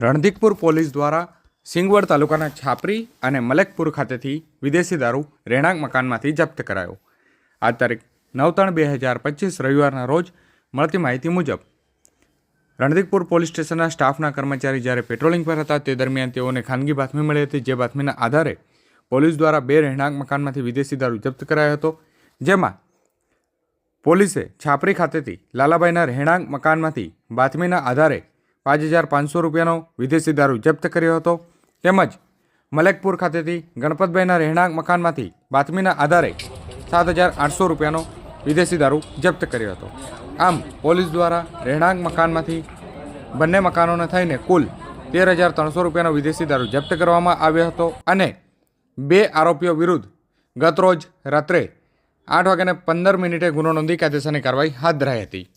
Randhikpur police દ્વારા સિંગવડ તાલુકાના છાપરી અને મલેકપુર ખાતેથી વિદેશી દારૂ રહેણાંક મકાનમાંથી જપ્ત કરાયો. આ તારીખ નવ ત્રણ બે હજાર પચીસ રવિવારના રોજ મળતી માહિતી મુજબ, રણધીકપુર પોલીસ સ્ટેશનના સ્ટાફના કર્મચારી જ્યારે પેટ્રોલિંગ પર હતા તે દરમિયાન તેઓને ખાનગી બાતમી મળી હતી, જે બાતમીના આધારે પોલીસ દ્વારા બે રહેણાંક મકાનમાંથી વિદેશી દારૂ જપ્ત કરાયો હતો. જેમાં પોલીસે છાપરી ખાતેથી લાલાભાઈના રહેણાંક મકાનમાંથી બાતમીના આધારે પાંચ હજાર પાંચસો રૂપિયાનો વિદેશી દારૂ જપ્ત કર્યો હતો. તેમજ મલેકપુર ખાતેથી ગણપતભાઈના રહેણાંક મકાનમાંથી બાતમીના આધારે સાત હજાર આઠસો રૂપિયાનો વિદેશી દારૂ જપ્ત કર્યો હતો. આમ પોલીસ દ્વારા રહેણાંક મકાનમાંથી બંને મકાનોને થઈને કુલ તેર હજાર ત્રણસો રૂપિયાનો વિદેશી દારૂ જપ્ત કરવામાં આવ્યો હતો અને બે આરોપીઓ વિરુદ્ધ ગતરોજ રાત્રે આઠ વાગ્યાને પંદર મિનિટે ગુનો નોંધી કાયદેસરની કાર્યવાહી હાથ ધરાઈ હતી.